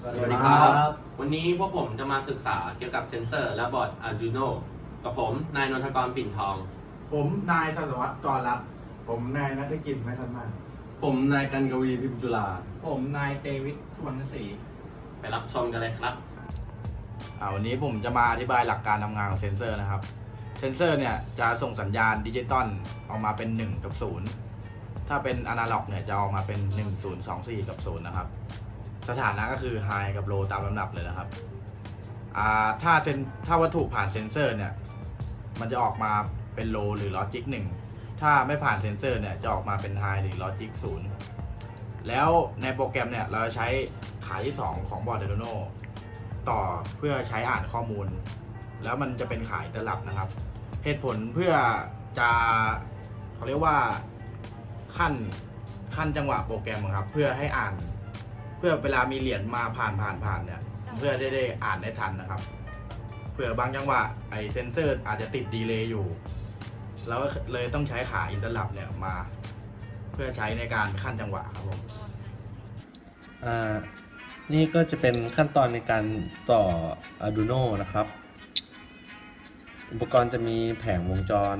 สวัสสวัสดีดีคครัรับบวันนี้พวกผมจะมาศึกษาเกี่ยวกับเซนเซอร์และบอร์ด Arduino กับผม นายนนทกรปิ่นทอง ผมนายสัสวัตกรรับผมนายนัฐกิจไม่ทันมากผมนายกันกวีพิมพ์จุฬาผมนายเตวิทสุวรรณศรีไปรับชมกันเลยครับอ่าวันนี้ผมจะมาอธิบายหลักการทำงานของเซนเซอร์นะครับ เซนเซอร์เนี่ยจะส่งสัญญาณดิจิตอลออกมาเป็น 1 กับ 0 ถ้าเป็นอนาล็อกเนี่ยจะออกมาเป็น 1 0 2 4 กับ 0 นะครับ สถานะก็คือ High กับ Low ตามลำดับเลยนะครับอ่าถ้าเซนถ้าวัตถุผ่านเซนเซอร์เนี่ย มันจะออกมาเป็น Low หรือ Logic 1 ถ้าไม่ผ่านเซนเซอร์เนี่ย จะออกมาเป็น High หรือ Logic 0 แล้วในโปรแกรมเนี่ย เราจะใช้ขาที่ 2 ของบอร์ด Arduino ต่อเพื่อใช้อ่านข้อมูล แล้วมันจะเป็นขายตลับนะครับ เหตุผลเพื่อจะเขาเรียกว่าขั้นขั้นจังหวะโปรแกรมครับ เพื่อให้อ่าน เพื่อเวลามีเหรียญมาผ่านผ่านผ่านเนี่ย เพื่อได้ได้อ่านได้ทันนะครับเผื่อบางจังหวะไอเซนเซอร์อาจจะติดดีเลย์อยู่ แล้วก็เลยต้องใช้ขาอินเตอร์ลับเนี่ยมา เพื่อใช้ในการขั้นจังหวะครับผมอ่านี่ก็จะเป็นขั้นตอนในการต่อ Arduino นะครับ อุปกรณ์จะมีแผงวงจร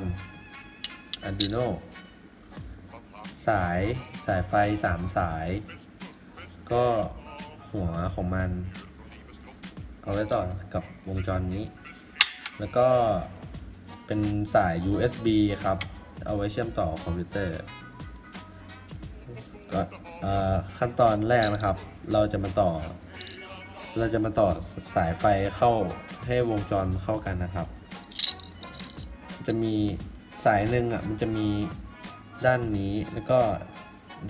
Arduino สายสายไฟ 3 สาย ก็หัวของมัน เอาไว้ต่อกับวงจรนี้ แล้วก็เป็นสาย USB ครับ เอาไว้เชื่อมต่อคอมพิวเตอร์ก็ขั้นตอนแรกนะครับ เราจะมาต่อ เราจะมาต่อสายไฟเข้าให้วงจรเข้ากันนะครับ จะมีสายหนึ่งอะมันจะมีด้านนี้แล้วก็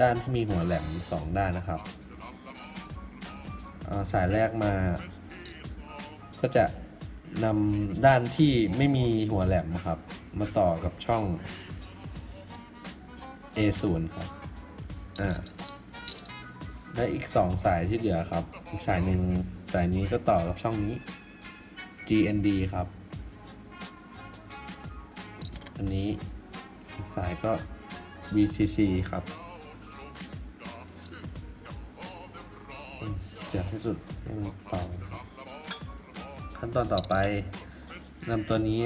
ด้านที่มีหัวแหลมสองด้านนะครับ สายแรกมา ก็จะนำด้านที่ไม่มีหัวแหลมนะครับ มาต่อกับช่อง A0 ครับอ่าและอีกสองสายที่เหลือครับ อีกสายหนึ่งสายนี้ก็ต่อกับช่องนี้ GND ครับ อันนี้อีกสายก็ VCC ครับ เสียบที่สุดให้มันต่อครับขั้นตอนต่อไปนำตัวนี้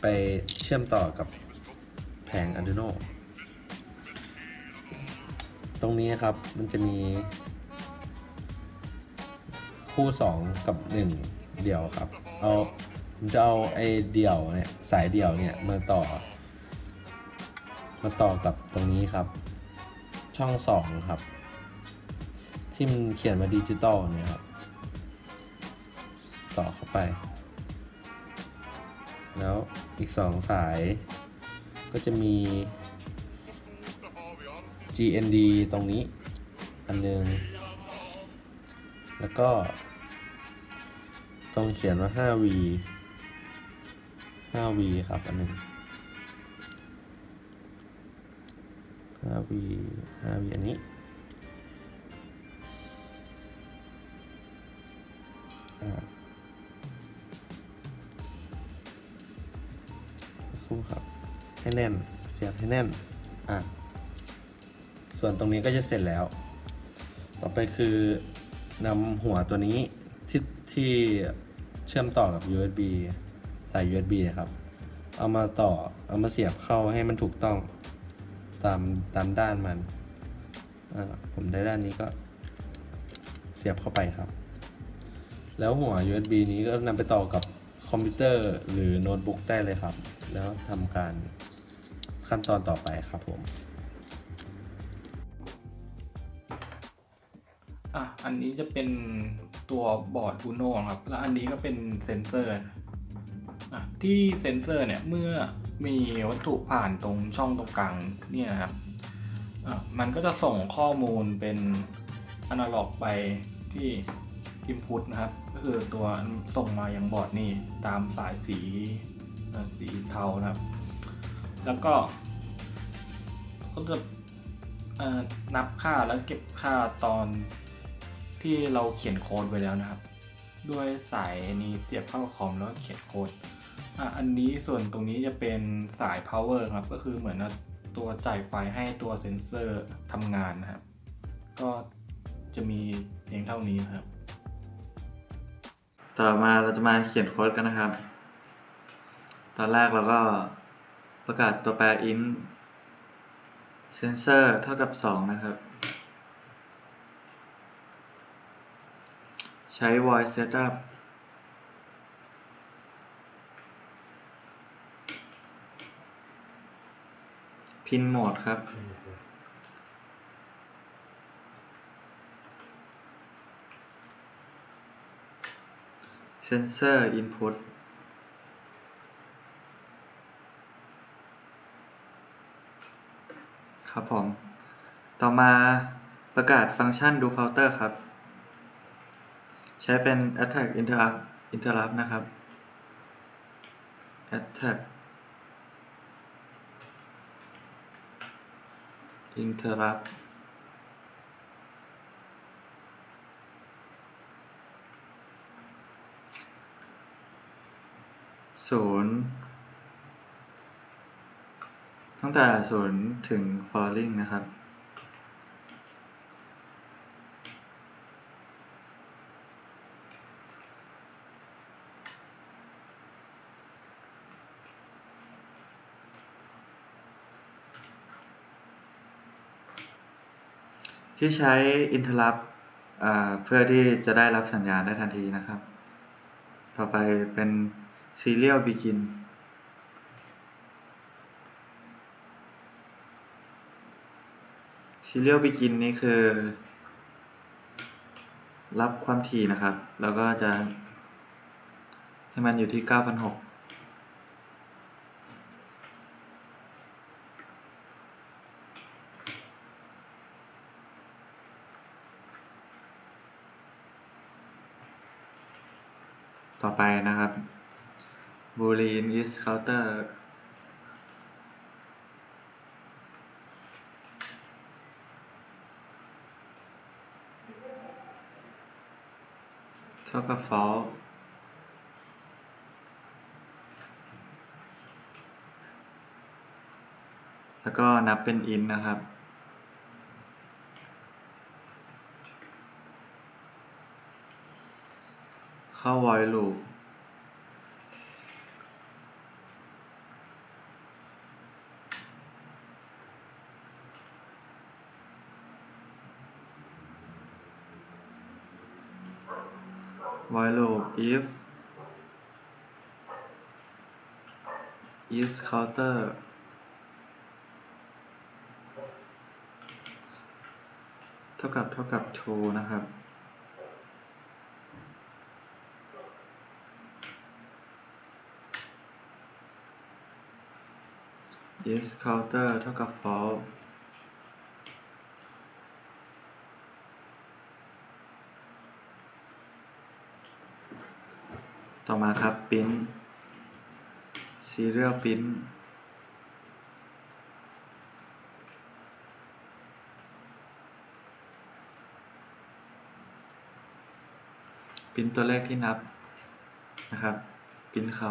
ไปเชื่อมต่อกับแผง Arduino ตรงนี้ครับมันจะมีคู่ 2 กับ 1 เดี่ยวครับ เอาผมจะเอาไอ้เดี่ยวเนี่ยสายเดี่ยวเนี่ยมาต่อ มาต่อกับตรงนี้ครับ ช่อง 2 ครับ ที่มันเขียนมาดิจิตอลเนี่ยครับ ต่อเข้าไป แล้วอีก2สายก็จะมี GND ตรงนี้ อันหนึง แล้วก็ ตรงเขียนว่า 5V 5V ครับ อันหนึ่ง 5V 5V อันนี้ คู่ครับ ให้แน่น เสียบให้แน่น อะ ส่วนตรงนี้ก็จะเสร็จแล้ว ต่อไปคือนำหัวตัวนี้ที่ที่เชื่อมต่อกับ USB สาย USB นะครับ เอามาต่อ เอามาเสียบเข้าให้มันถูกต้องตามตามด้านมัน ผมได้ด้านนี้ก็เสียบเข้าไปครับ แล้วหัว USB นี้ก็นำไปต่อกับคอมพิวเตอร์หรือโน้ตบุ๊กได้เลยครับ แล้วทำการขั้นตอนต่อไปครับผม อะ อันนี้จะเป็นตัวบอร์ด Uno ครับ แล้วอันนี้ก็เป็นเซนเซอร์อะที่เซนเซอร์เนี่ย เมื่อมีวัตถุผ่านตรงช่องตรงกลางเนี่ยนะครับอะมันก็จะส่งข้อมูลเป็นอนาล็อกไปที่ Input นะครับ ก็คือตัวส่งมาอยังบอร์ดนี่ตามสายสีสีเทานะครับ แล้วก็ก็จะนับค่าแล้วเก็บค่าตอนที่เราเขียนโค้ดไว้แล้วนะครับ ด้วยสายนี้เสียบเข้าคอมแล้วเขียนโค้ดอันนี้ส่วนตรงนี้จะเป็นสาย power ครับ ก็คือเหมือนตัวจ่ายไฟให้ตัวเซ็นเซอร์ทำงานนะครับ ก็จะมีเพียงเท่านี้นครับ ต่อมาเราจะมาเขียนโค้ดกันนะครับ ตอนแรกเราก็ประกาศตัวแปร int sensor เท่ากับ 2 นะครับ ใช้ void setup พินโหมดครับ เซนเซอร์อินพุตครับผม ต่อมาประกาศฟังก์ชันดูเคาน์เตอร์ครับ ใช้เป็น attack interrupt interrupt นะครับ attack interrupt ศูนย์ตั้งแต่ศูนย์ถึง falling นะครับ ที่ใช้ interrupt เพื่อที่จะได้รับสัญญาณได้ทันทีนะครับ ต่อไปเป็น serial begin serial begin นี่คือ รับความถี่นะครับ แล้วก็จะ ให้มันอยู่ที่ 9,600ต่อไปนะครับ บูลีนอิสเคาน์เตอร์เท่ากับ false แล้วก็นับเป็นอินนะครับเข้าไวล์ลู ไ while loop if is counter เท่ากับเท่ากับ true นะครับ is counter เท่ากับ false ต่อมาครับ print serial print พิมพ์ตัวเลขที่นับนะครับพิมพ์เขา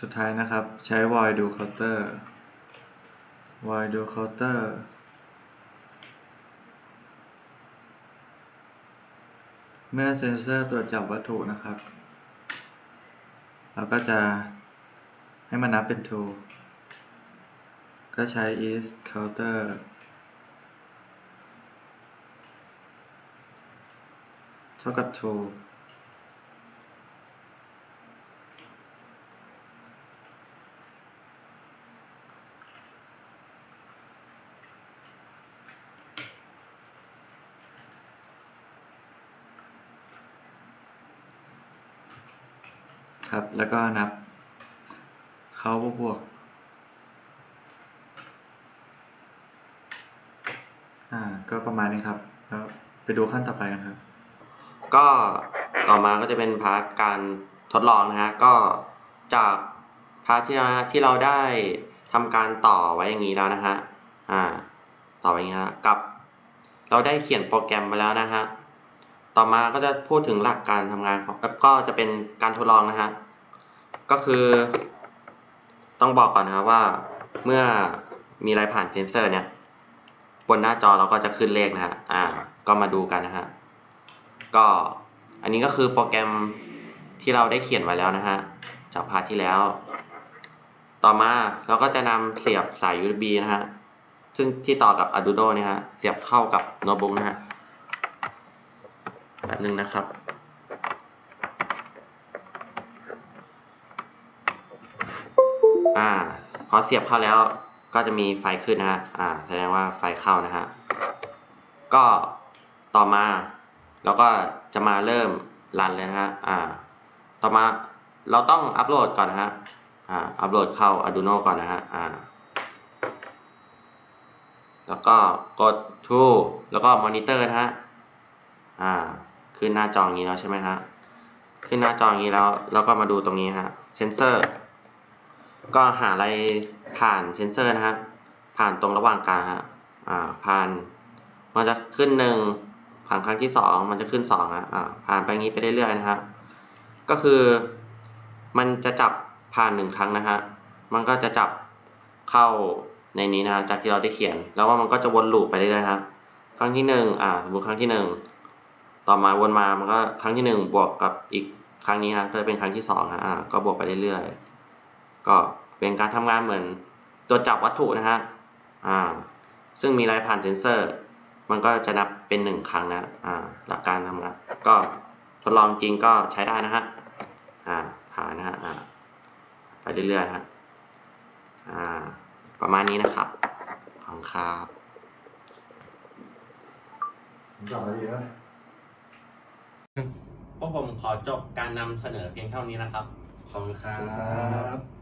สุดท้ายนะครับใช้ void do counter void do counter เมื่อเซนเซอร์ตรวจจับวัตถุนะครับ เราก็จะให้มันนับเป็น true ก็ใช้ is counter เท่ากับ true ครับ แล้วก็นับเขาบวกบวกอ่าก็ประมาณนี้ครับ แล้วไปดูขั้นต่อไปกันครับ ก็ต่อมาก็จะเป็นพาร์ทการทดลองนะฮะ ก็จากพาร์ทที่ที่เราได้ทำการต่อไว้อย่างนี้แล้วนะฮะ อ่า ต่อไว้อย่างนี้แล้วกับ เราได้เขียนโปรแกรมมาแล้วนะฮะ ต่อมาก็จะพูดถึงหลักการทำงานของก็จะเป็นการทดลองนะฮะก็คือต้องบอกก่อนนะครับว่าเมื่อมีอะไรผ่านเซนเซอร์เนี่ย บนหน้าจอเราก็จะขึ้นเลขนะฮะอ่า ก็มาดูกันนะฮะก็อันนี้ก็คือโปรแกรมที่เราได้เขียนไว้แล้วนะฮะจากพาร์ทที่แล้ว ต่อมาเราก็จะนำเสียบสาย USB นะฮะซึ่งที่ต่อกับ Arduino เนี่ยฮะเสียบเข้ากับโน้ตบุ๊กนะฮะ แบบนึงนะครับ อ่า พอเสียบเข้าแล้วก็จะมีไฟขึ้นนะฮะ อ่า แสดงว่าไฟเข้านะฮะ ก็ต่อมาเราก็จะมาเริ่มรันเลยนะฮะ อ่า ต่อมาเราต้องอัปโหลดก่อนนะฮะ อ่า อัปโหลดเข้า Arduino ก่อนนะฮะ อ่า แล้วก็กด to แล้วก็ monitor นะฮะ อ่า ขึ้นหน้าจออย่างนี้แล้วใช่ไหมฮะขึ้นหน้าจออย่างนี้แล้วแล้วก็มาดูตรงนี้ฮะเซนเซอร์ก็หาอะไรผ่านเซนเซอร์นะฮะผ่านตรงระหว่างกลางฮะอ่าผ่าน มันจะขึ้นหนึ่งผ่านครั้งที่สองมันจะขึ้นสองอะอ่าผ่านไปงี้ไปเรื่อยๆนะฮะก็คือมันจะจับผ่านหนึ่งครั้งนะฮะมันก็จะจับเข้าในนี้นะจากที่เราได้เขียน แล้วว่ามันก็จะวนลูปไปเรื่อยๆฮะครั้งที่หนึ่งอ่าสมมติครั้งที่หนึ่ง ต่อมาวนมามันก็ครั้งที่หนึ่งบวกกับอีกครั้งนี้ฮะก็จะเป็นครั้งที่สองฮะอ่าก็บวกไปเรื่อยๆ ก็เป็นการทำงานเหมือนตรวจับวัตถุนะฮะอ่าซึ่งมีอะไรผ่านเซนเซอร์ มันก็จะนับเป็นหนึ่งครั้งนะอ่าหลักการทำงานก็ทดลองจริงก็ใช้ได้นะฮะอ่าผ่านนะฮะอ่าไปเรื่อยๆนะฮะอ่าประมาณนี้นะครับขอบคุณครับสองนาทีแล้ว พวกผมขอจบการนำเสนอเพียงเท่านี้นะครับ ขอบคุณครับ